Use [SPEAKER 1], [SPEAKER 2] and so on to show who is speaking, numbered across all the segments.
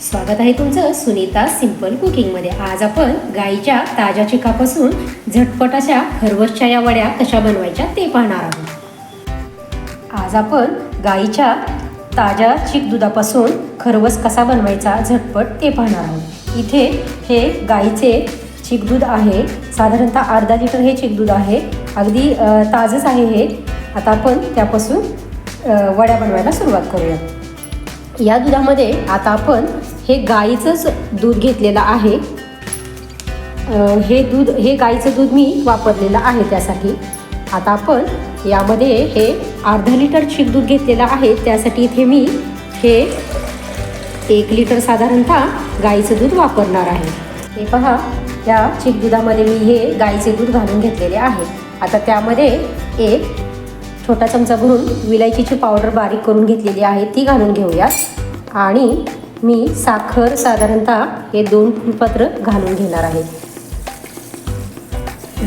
[SPEAKER 1] स्वागत आहे तुमचं सुनीता सिंपल कुकिंगमध्ये आज आपण गाईच्या ताज्या चिकापासून झटपट अशा खरवसच्या या वड्या कशा बनवायच्या ते पाहणार आहोत. आज आपण गाईच्या ताज्या चीक दुधापासून खरवस कसा बनवायचा झटपट ते पाहणार आहोत. इथे हे गाईचे चीक दूध आहे. साधारणतः अर्धा लिटर हे चीक दूध आहे. अगदी ताजंच आहे हे. आता आपण त्यापासून वड्या बनवायला सुरुवात करूया. या दुधामध्ये आता आपण हे गाईचंच दूध घेतलेलं आहे. हे दूध हे गाईचं दूध मी वापरलेलं आहे त्यासाठी. आता आपण यामध्ये हे अर्धा लिटर चीक दूध घेतलेलं आहे. त्यासाठी इथे मी हे एक लिटर साधारणतः गाईचं दूध वापरणार आहे. हे पहा या चीक दुधामध्ये मी हे गाईचे दूध घालून घेतलेले आहे. आता त्यामध्ये एक छोटा चमचा भरून विलायचीची पावडर बारीक करून घेतलेली आहे. ती घालून घेऊया आणि मी साखर साधारणतः हे दोन फुलपात्र घालून घेणार आहे.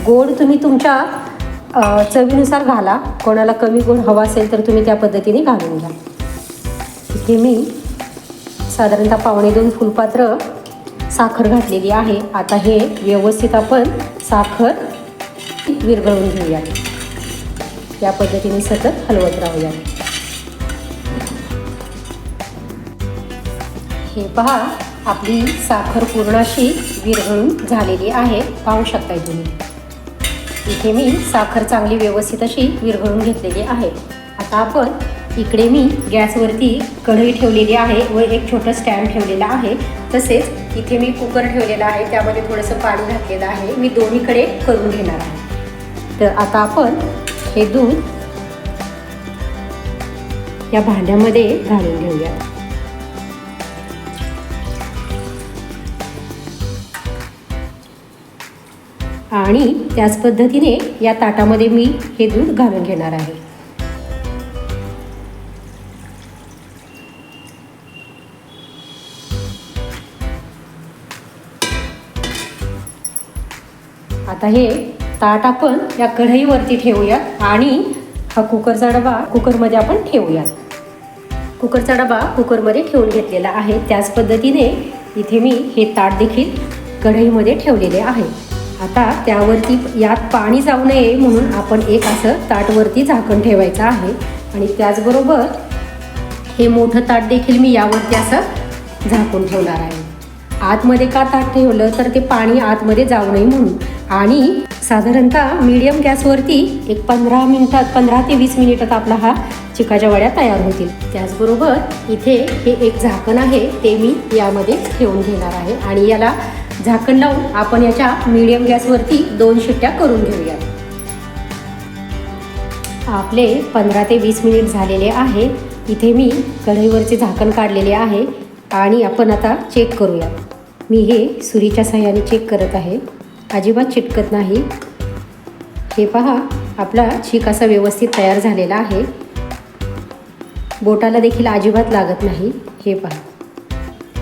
[SPEAKER 1] गोड तुम्ही तुमच्या चवीनुसार घाला. कोणाला कमी गोड हवा असेल तर तुम्ही त्या पद्धतीने घालून घ्या. इथे मी साधारणतः पावणे दोन फुलपात्र साखर घातलेली आहे. आता हे व्यवस्थित आपण साखर विरघळून घेऊया या पद्धतीने सतत हलवत राहूया हे पहा आपली साखर पूर्ण अशी विरघळून झालेली आहे. पाहू शकताय तुम्ही. इथे मी साखर चांगली व्यवस्थित अशी विरघळून घेतलेली आहे. आता आपण इकडे मी गॅसवरती कढई ठेवलेली आहे व एक छोटं स्टँड ठेवलेलं आहे. तसेच इथे मी कुकर ठेवलेला आहे त्यामध्ये थोडंसं पाणी घातलेलं आहे. मी दोन्हीकडे करून घेणार आहे. तर आता आपण हे दूध या भांड्यामध्ये घालून घेऊया आणि त्याच पद्धतीने या ताटामध्ये मी हे दूध घालून घेणार आहे. आता हे ताट आपण या कढईवरती ठेवूयात आणि हा कुकरचा डबा कुकरमध्ये आपण ठेवूयात. कुकरचा डबा कुकरमध्ये ठेवून घेतलेला आहे. त्याच पद्धतीने इथे मी हे ताट देखील कढईमध्ये ठेवलेले आहे. आता त्यावरती यात पाणी जाऊ नये म्हणून आपण एक असं ताटवरती झाकण ठेवायचं आहे. आणि त्याचबरोबर हे मोठं ताट देखील मी यावरती असं झाकून ठेवणार आहे. आतमध्ये का ताट ठेवलं तर ते पाणी आतमध्ये जाऊ नये म्हणून. आणि साधारणतः मीडियम गॅसवरती एक पंधरा मिनिटात पंधरा ते वीस मिनिटात आपला हा चिकाच्या वड्या तयार होतील. त्याचबरोबर इथे हे एक झाकण आहे ते मी यामध्ये ठेवून घेणार आहे. आणि याला झाकण लावून आपण याच्या मिडियम गॅसवरती दोन शिट्ट्या करून घेऊया. आपले पंधरा ते वीस मिनिट झालेले आहे. इथे मी कढईवरचे झाकण काढलेले आहे आणि आपण आता चेक करूया. मी हे सुरीच्या सहाय्याने चेक करत आहे. अजिबात चिटकत नाही. हे पहा आपला चीक असा व्यवस्थित तयार झालेला आहे. बोटाला देखील अजिबात लागत नाही. हे पहा.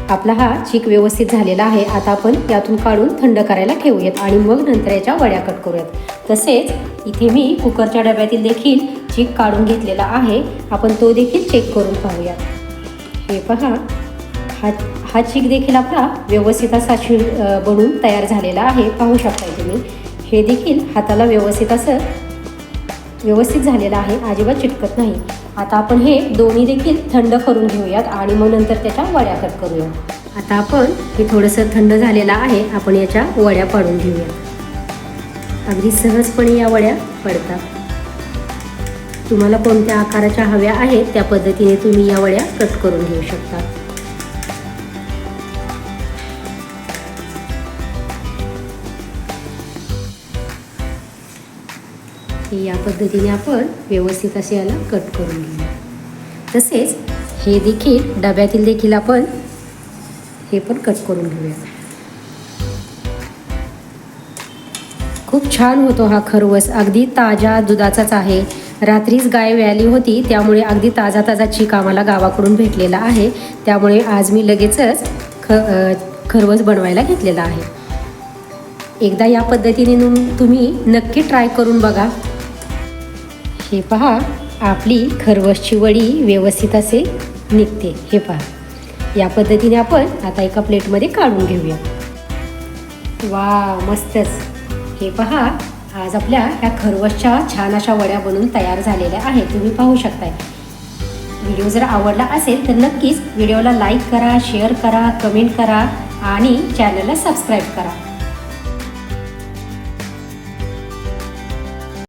[SPEAKER 1] आपला हा चीक व्यवस्थित झालेला आहे. आता आपण यातून काढून थंड करायला ठेवूयात आणि मग नंतर याच्या वड्या कट करूयात. तसेच इथे मी कुकरच्या डब्यातील देखील चीक काढून घेतलेला आहे. आपण तो देखील चेक करून पाहूयात. हे पहा. हा हा चीक देखील आपला व्यवस्थित असा शिळ बनून तयार झालेला आहे. पाहू शकताय तुम्ही. हे देखील हाताला व्यवस्थित असं व्यवस्थित झालेलं आहे. अजिबात चिटकत नाही. आता आपण हे दोन्ही देखील थंड करून घेऊयात आणि मग नंतर त्याच्या वड्या कट करूया. आता आपण हे थोडंसं थंड झालेलं आहे आपण याच्या वड्या पाडून घेऊया. अगदी सहजपणे या वड्या पडतात. तुम्हाला कोणत्या आकाराच्या हव्या आहेत त्या पद्धतीने तुम्ही या वड्या कट करून घेऊ शकता. की या पद्धतीने आपण व्यवस्थित असे याला कट करून घेऊया तसेच हे देखील डब्यातील देखील आपण हे पण कट करून घेऊया. खूप छान होतो हा खरवस. अगदी ताजा दुधाचाच आहे. रात्रीच गाय व्याली होती त्यामुळे अगदी ताजा ताजा चीक आम्हाला गावाकडून भेटलेला आहे. त्यामुळे आज मी लगेचच ख खरवस बनवायला घेतलेला आहे. एकदा या पद्धतीने तुम्ही नक्की ट्राय करून बघा. हे पहा आपली खरवसची वडी व्यवस्थित असे निघते. हे पहा. या पद्धतीने आपण आता एका प्लेटमध्ये काढून घेऊया. वा मस्तच. हे पहा आज आपल्या ह्या खरवसच्या छान अशा वड्या बनवून तयार झालेल्या आहेत. तुम्ही पाहू शकताय. व्हिडिओ जर आवडला असेल तर नक्कीच व्हिडिओला लाईक करा शेअर करा कमेंट करा आणि चॅनलला सबस्क्राईब करा.